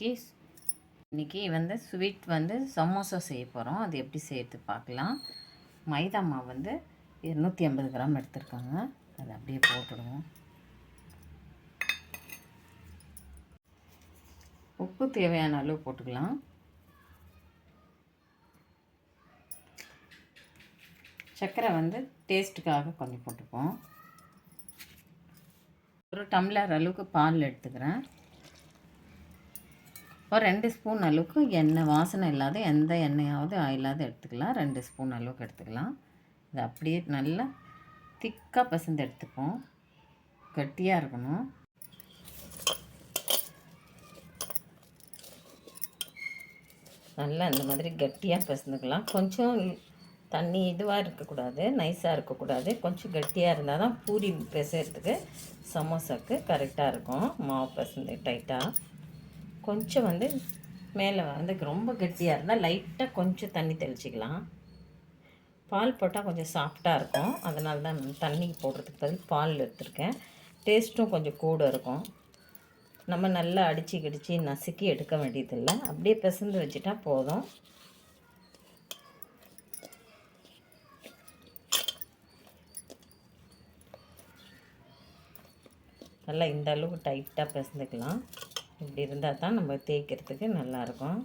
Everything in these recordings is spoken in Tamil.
இன்றைக்கி இன்றைக்கி வந்து ஸ்வீட் வந்து சமோசா செய்ய போகிறோம் அது எப்படி செய்யறது பார்க்கலாம். மைதா மாவு வந்து இரநூத்தி ஐம்பது கிராம் எடுத்திருக்காங்க. அதை அப்படியே போட்டுடுவோம். உப்பு தேவையான அளவு போட்டுக்கலாம். சர்க்கரை வந்து டேஸ்ட்டுக்காக கொஞ்சம் போட்டுப்போம். ஒரு டம்ளர் அளவுக்கு பால் எடுத்துக்கிறேன். ஒரு ரெண்டு ஸ்பூன் அளவுக்கு எண்ணெய் வாசனை இல்லாத எந்த எண்ணெயாவது ஆயிலாவது எடுத்துக்கலாம். ரெண்டு ஸ்பூன் அளவுக்கு எடுத்துக்கலாம். இது அப்படியே நல்லா திக்காக பசந்து எடுத்துப்போம். கட்டியாக இருக்கணும். நல்லா இந்த மாதிரி கட்டியாக பசந்துக்கலாம் கொஞ்சம் தண்ணி இதுவாக இருக்கக்கூடாது நைஸாக இருக்கக்கூடாது. கொஞ்சம் கட்டியாக இருந்தால் தான் பூரி பிசைறதுக்கு சமோசாவுக்கு கரெக்டாக இருக்கும். மாவு பசந்து டைட்டாக கொஞ்சம் வந்து மேலே வந்து ரொம்ப கெட்டியாக இருந்தால் லைட்டாக கொஞ்சம் தண்ணி தெளிச்சிக்கலாம். பால் போட்டால் கொஞ்சம் சாஃப்டாக இருக்கும். அதனால தான் தண்ணி போடுறதுக்கு பதில் பால் எடுத்திருக்கேன். டேஸ்ட்டும் கொஞ்சம் கூட இருக்கும். நம்ம நல்லா அடித்து கிடிச்சு நசுக்கி எடுக்க வேண்டியதில்லை. அப்படியே பிசைந்து வச்சுட்டா போதும். நல்லா இந்த அளவுக்கு டைட்டாக பிசைந்துக்கலாம். இப்படி இருந்தால் தான் நம்ம தேய்க்கிறதுக்கு நல்லாயிருக்கும்.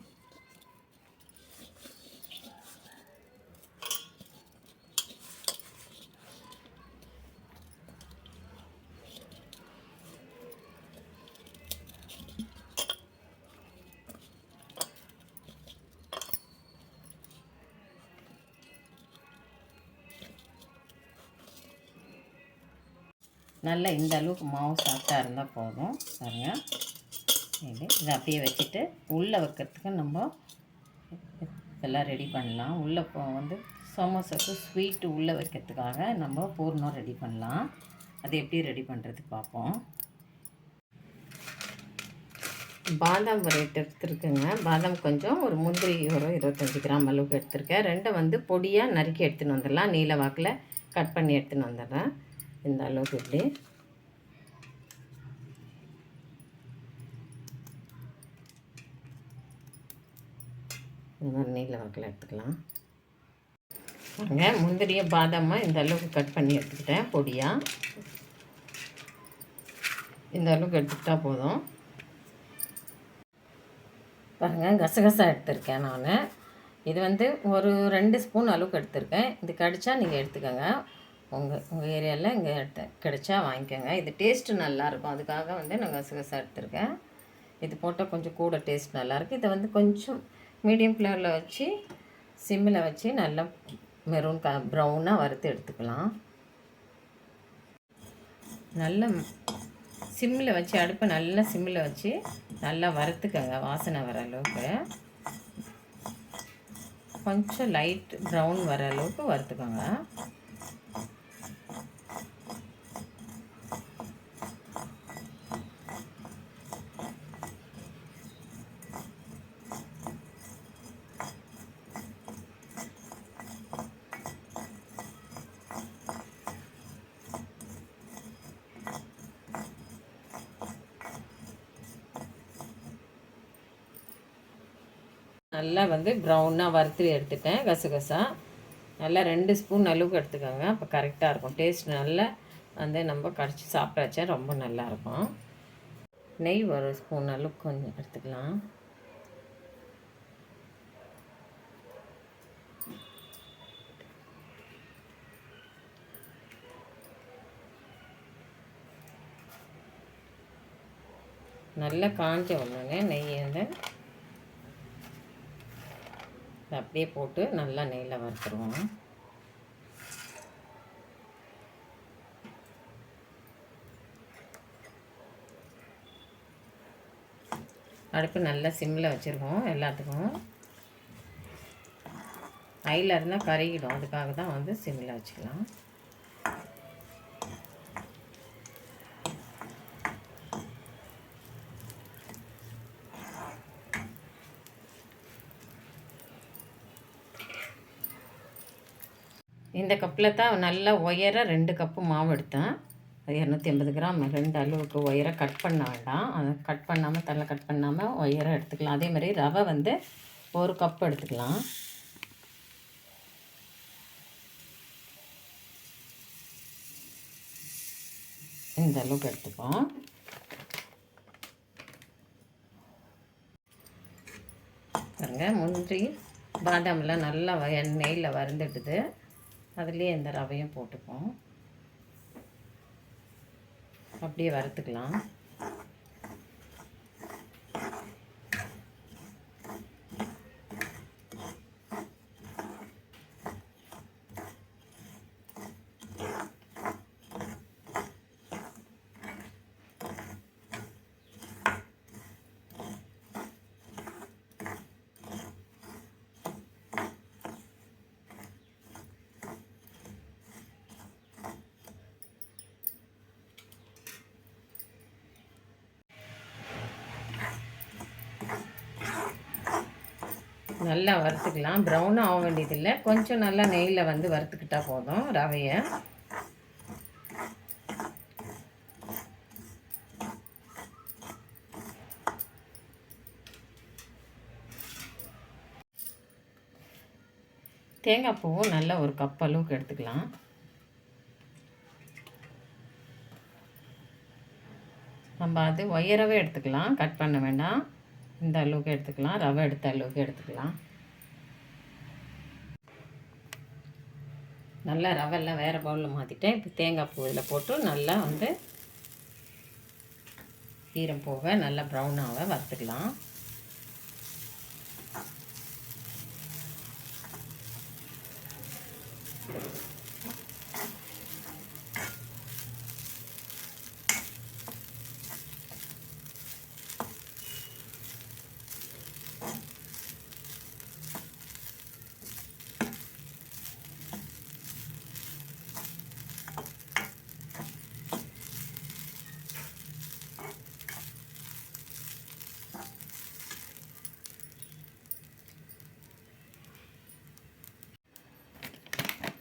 நல்லா இந்த அளவுக்கு மாவு சாஃப்டாக இருந்தால் போதும். சரியா இது இதை அப்படியே வச்சுட்டு உள்ளே வைக்கிறதுக்கு நம்ம இதெல்லாம் ரெடி பண்ணலாம். உள்ளே போ வந்து சமோசாக்கு ஸ்வீட்டு உள்ளே வைக்கிறதுக்காக நம்ம பூர்ணம் ரெடி பண்ணலாம். அது எப்படி ரெடி பண்ணுறது பார்ப்போம். பாதாம் ஒரு எட்டு எடுத்துருக்குங்க. பாதாம் கொஞ்சம் ஒரு முந்திரி ஒரு இருபத்தஞ்சி கிராம் அளவுக்கு எடுத்திருக்கேன். ரெண்டை வந்து பொடியாக நறுக்கி எடுத்துன்னு வந்துடலாம். நீல வாக்கில் கட் பண்ணி எடுத்துன்னு வந்துடுறேன். இந்த அளவுக்கு இப்படி. இந்த மாதிரி நீல வாக்கில் எடுத்துக்கலாம். பாருங்க முந்திரியை பாதாமாக இந்த அளவுக்கு கட் பண்ணி எடுத்துக்கிட்டேன் பொடியாக இந்த அளவுக்கு எடுத்துக்கிட்டால் போதும். பாருங்கள் கசகசா எடுத்திருக்கேன் நான். இது வந்து ஒரு ரெண்டு ஸ்பூன் அளவுக்கு எடுத்திருக்கேன். இது கடிச்சா நீங்கள் எடுத்துக்கோங்க. உங்கள் உங்கள் ஏரியாவில் இங்கே எடுத்து கிடைச்சா வாங்கிக்கோங்க. இது டேஸ்ட்டு நல்லாயிருக்கும். அதுக்காக வந்து நான் கசகசா எடுத்திருக்கேன். இது போட்டால் கொஞ்சம் கூட டேஸ்ட் நல்லாயிருக்கு. இதை வந்து கொஞ்சம் மீடியம் ஃப்ளேவரில் வச்சு சிம்மில் வச்சு நல்லா மெரூன் க ப்ரௌனாக வறுத்து எடுத்துக்கலாம். நல்ல சிம்மில் வச்சு அடுப்பை நல்லா சிம்மில் வச்சு நல்லா வறுத்துக்கங்க வாசனை வர அளவுக்கு. கொஞ்சம் லைட் ப்ரௌன் வர அளவுக்கு வறுத்துக்கோங்க. நல்லா வந்து ப்ரௌனாக வறுத்து எடுத்துட்டேன் கசகசா. நல்லா ரெண்டு ஸ்பூன் அளவுக்கு எடுத்துக்கோங்க அப்போ கரெக்டாக இருக்கும். டேஸ்ட் நல்லா வந்து நம்ம கடிச்சு சாப்பிட்டாச்சா ரொம்ப நல்லாயிருக்கும் நெய் ஒரு ஸ்பூன் அளவுக்கு கொஞ்சம் எடுத்துக்கலாம். நல்லா காஞ்ச உடனே நெய் வந்து அப்படியே போட்டு நல்லா நெய்யில் வறுத்துருவோம். அடுப்பு நல்லா சிம்மில் வச்சுருக்கோம் எல்லாத்துக்கும். ஐயில் இருந்தால் கருகிடும். அதுக்காக தான் வந்து சிம்மில் வச்சுக்கலாம். இந்த கப்பில் தான் நல்லா உயர ரெண்டு கப்பு மாவு எடுத்தேன். அது இரநூத்தி ஐம்பது கிராம். ரெண்டு அளவுக்கு ஒயரை கட் பண்ண வேண்டாம். அதை கட் பண்ணாமல் தலை கட் பண்ணாமல் ஒயரை எடுத்துக்கலாம். அதே மாதிரி ரவை வந்து ஒரு கப் எடுத்துக்கலாம். இந்த அளவுக்கு எடுத்துப்போம். பாருங்கள் முந்திரி பாதாமெல்லாம் நல்லா எண்ணெயில் வறுந்துட்டுது அதுலேயே இந்த ரவையும் போட்டுப்போம். அப்படியே வறுத்துக்கலாம். நல்லா வறுத்துக்கலாம். ப்ரௌனும் ஆக வேண்டியதில்லை. கொஞ்சம் நல்லா நெய்யில் வந்து வறுத்துக்கிட்டால் போதும் ரவையை. தேங்காய் பூவும் நல்லா ஒரு கப் அளவுக்கு எடுத்துக்கலாம். நம்ம அது ஒயரவே எடுத்துக்கலாம். கட் பண்ண வேண்டாம். இந்த அளவுக்கு எடுத்துக்கலாம். ரவை எடுத்த அளவுக்கு எடுத்துக்கலாம். நல்லா ரவெல்லாம் வேறு பவுலில் மாற்றிட்டேன் இப்போ தேங்காய் பூ இதில் போட்டு நல்லா வந்து ஈரம் போக நல்லா ப்ரௌனாக வறுத்துக்கலாம்.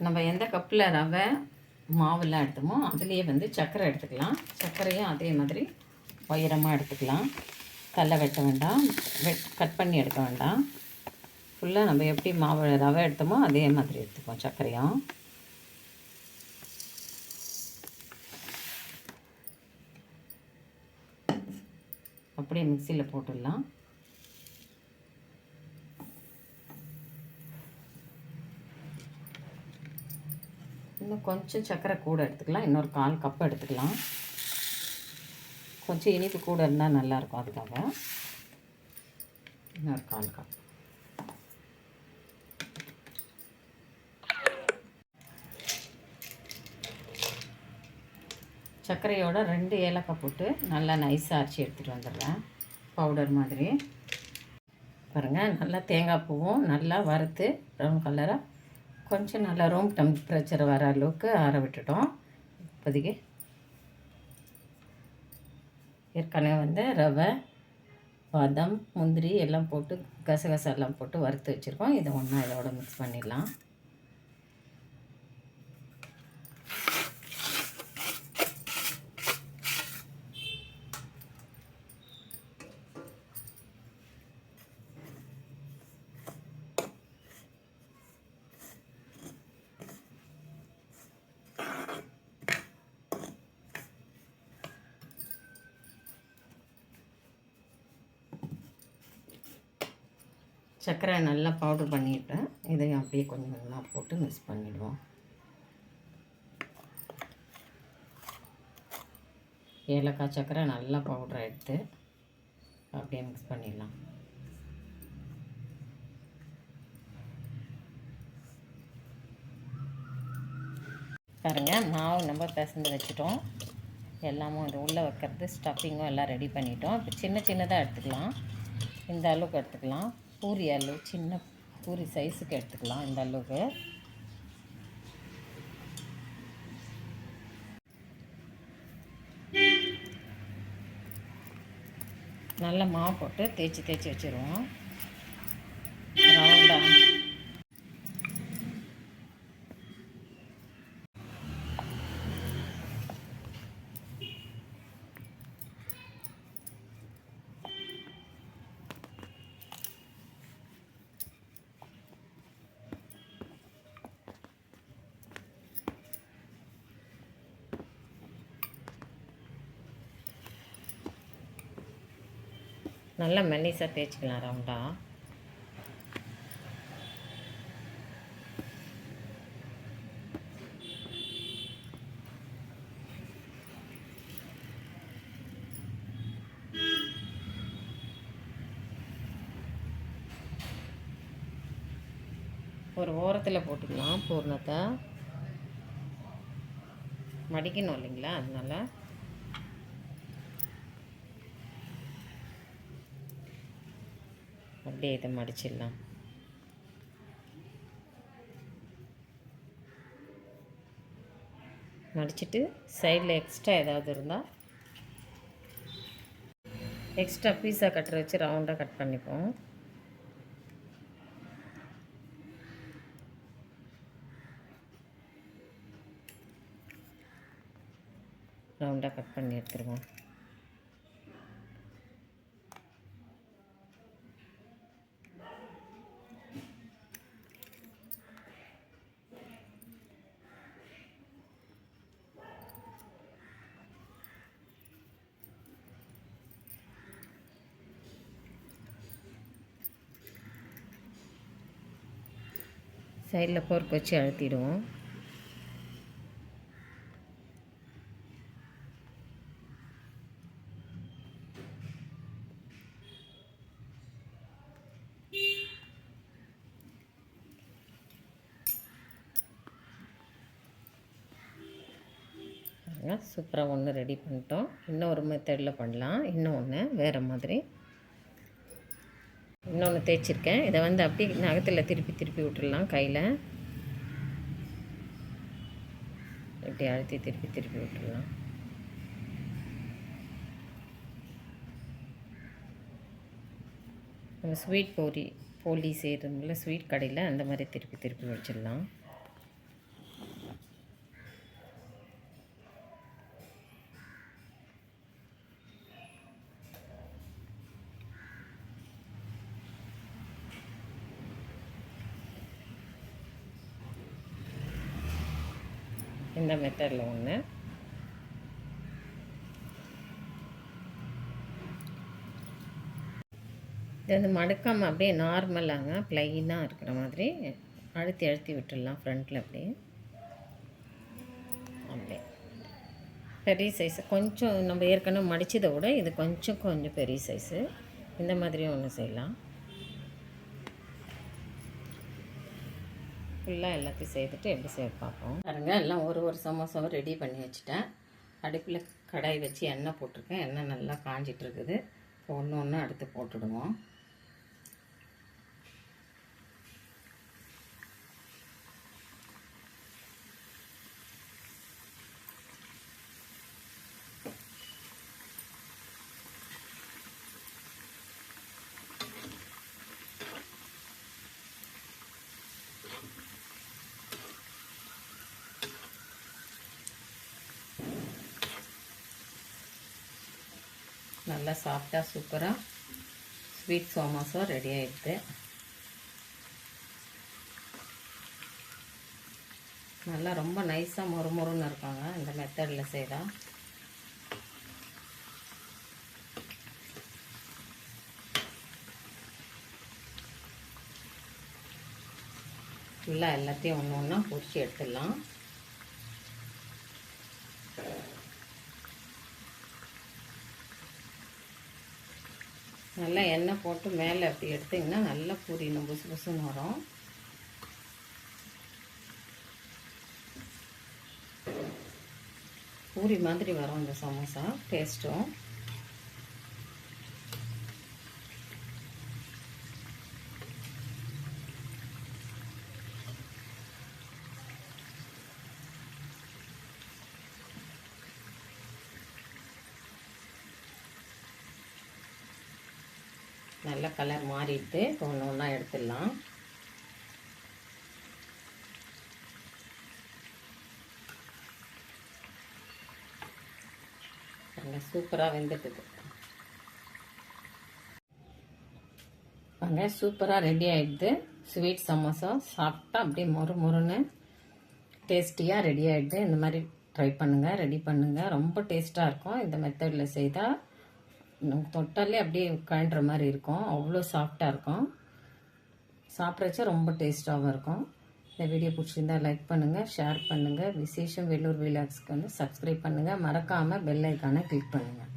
நம்ம எந்த கப்பில் ரவை மாவுலாம் எடுத்தோமோ அதுலேயே வந்து சர்க்கரை எடுத்துக்கலாம். சர்க்கரையும் அதே மாதிரி உயரமாக எடுத்துக்கலாம். தலை வெட்ட வேண்டாம். வெட் கட் பண்ணி எடுக்க வேண்டாம். ஃபுல்லாக நம்ம எப்படி மாவு ரவை எடுத்தோமோ அதே மாதிரி எடுத்துக்குவோம் சர்க்கரையும். அப்படியே மிக்சியில் போட்டுடலாம் இன்னும் கொஞ்சம் சர்க்கரை கூட எடுத்துக்கலாம். இன்னொரு கால் கப் எடுத்துக்கலாம். கொஞ்சம் இனிப்பு கூட இருந்தால் நல்லாயிருக்கும் அதுக்காக. இன்னொரு கால் கப். சர்க்கரையோட ரெண்டு ஏலக்காய் போட்டு நல்லா நைஸாக அரைச்சி எடுத்துகிட்டு வந்துடுறேன். பவுடர் மாதிரி. பாருங்கள் நல்லா தேங்காய் பூவும் நல்லா வறுத்து ப்ரௌன் கலராக கொஞ்சம் நல்லா ரூம் டெம்பரேச்சர் வர அளவுக்கு ஆற விட்டுட்டோம். இப்போதைக்கு ஏற்கனவே வந்து ரவை பாதாம் முந்திரி எல்லாம் போட்டு கசகசா எல்லாம் போட்டு வறுத்து வச்சுருக்கோம். இதை ஒன்றா இதோட மிக்ஸ் பண்ணிடலாம். சர்க்கரை நல்லா பவுடர் பண்ணிவிட்டேன் இதையும் அப்படியே கொஞ்சம் கொஞ்சமாக போட்டு மிக்ஸ் பண்ணிவிடுவோம் ஏலக்காய் சர்க்கரை நல்லா பவுடர் எடுத்து அப்படியே மிக்ஸ் பண்ணிடலாம். பாருங்கள் மாவு நம்ம பிசைஞ்சு வச்சுட்டோம். எல்லாமும் இது உள்ளே வைக்கிறது ஸ்டஃபிங்கும் எல்லாம் ரெடி பண்ணிட்டோம். இப்போ சின்ன சின்னதாக எடுத்துக்கலாம். இந்த அளவுக்கு எடுத்துக்கலாம். பூரி அளவு சின்ன பூரி சைஸுக்கு எடுத்துக்கலாம் இந்த அளவுக்கு. நல்ல மாவு போட்டு தேய்ச்சி தேய்ச்சி வச்சுருவோம். நல்லா மெல்லிசாக தேய்ச்சிக்கலாம் ரவுண்டாக ஒரு ஓரத்தில் போட்டுக்கலாம் பூர்ணத்தை. மடிக்கணும் இல்லைங்களா அதனால. அப்படியே இதை மடிச்சிடலாம். மடிச்சிட்டு சைடில் எக்ஸ்ட்ரா ஏதாவது இருந்தால் எக்ஸ்ட்ரா பீஸா கட்டரை வச்சு ரவுண்டாக கட் பண்ணிப்போம். ரவுண்டாக கட் பண்ணி எடுத்துருவோம். சைடில் போர்க் வச்சு அழுத்திடுவோம். சூப்பராக ஒன்று ரெடி பண்ணிட்டோம். இன்னும் ஒரு மெத்தடில் பண்ணலாம். இன்னும் ஒன்று வேறு மாதிரி. இன்னொன்று தேய்ச்சிருக்கேன். இதை வந்து அப்படியே நகத்தில் திருப்பி திருப்பி விட்டுடலாம் கையில். இப்படி அழுத்தி திருப்பி திருப்பி விட்டுடலாம் நம்ம ஸ்வீட் போரி போலி செய்கிறதுல ஸ்வீட் கடையில் அந்த மாதிரி திருப்பி திருப்பி வச்சிடலாம். இந்த மெத்தடில் ஒன்று இது வந்து மடுக்காமல் அப்படியே நார்மலாங்க ப்ளைனாக இருக்கிற மாதிரி அழுத்தி அழுத்தி விட்டுடலாம் ஃப்ரண்ட்டில் அப்படியே. அப்படியே. பெரிய சைஸு கொஞ்சம் நம்ம ஏற்கனவே மடித்ததை விட இது கொஞ்சம் கொஞ்சம் பெரிய சைஸு இந்த மாதிரியும் ஒன்று செய்யலாம். ஃபுல்லாக எல்லாத்தையும் செய்துட்டு எப்படி செய்ய பார்ப்போம். பாருங்க எல்லாம் ஒரு ஒரு சமோசாவும் ரெடி பண்ணி வச்சுட்டேன். அடுப்பில் கடாய் வச்சு எண்ணெய் போட்டிருக்கேன். எண்ணெய் நல்லா காஞ்சிட்டு இருக்குது. ஒன்று ஒன்று அடுத்து போட்டுடுவோம். நல்லா சாஃப்டாக சூப்பராக ஸ்வீட் சோமாஸா ரெடி ஆகிடுது நல்லா ரொம்ப நைஸாக மொறு மொறுன்னு இருக்காங்க. இந்த மெத்தடில் செய்தால் ஃபுல்லாக எல்லாத்தையும் ஒன்று ஒன்றா பொரிச்சு எடுத்துடலாம். நல்லா எண்ணெய் போட்டு மேலே அப்படி எடுத்திங்கன்னா நல்லா பூரியணும் புசு புசுன்னு வரும். பூரி மாதிரி வரும் இந்த சமோசா. டேஸ்ட்டும் நல்ல கலர் மாறிட்டு ஒன்று ஒன்றா எடுத்துடலாம். நல்லா சூப்பராக வெந்துட்டுது. வாங்க சூப்பராக ரெடி ஆகிடுது ஸ்வீட் சமோசா சாப்பிட்டா அப்படியே மொறு மொறுன்னு டேஸ்டியாக ரெடி ஆகிடுது இந்த மாதிரி ட்ரை பண்ணுங்கள் ரெடி பண்ணுங்கள் ரொம்ப டேஸ்ட்டாக இருக்கும். இந்த மெத்தடில் செய்தால் நமக்கு தொட்டாலே அப்படியே கழன்ற மாதிரி இருக்கும். அவ்வளோ சாஃப்டாக இருக்கும். சாப்பிட்றச்ச ரொம்ப டேஸ்ட்டாகவும் இருக்கும். இந்த வீடியோ பிடிச்சிருந்தா லைக் பண்ணுங்கள் ஷேர் பண்ணுங்கள் விசேஷம் வெள்ளூர் விலாக்ஸ்க்கு வந்து சப்ஸ்கிரைப் பண்ணுங்கள் மறக்காமல் பெல் ஐக்கானை கிளிக் பண்ணுங்கள்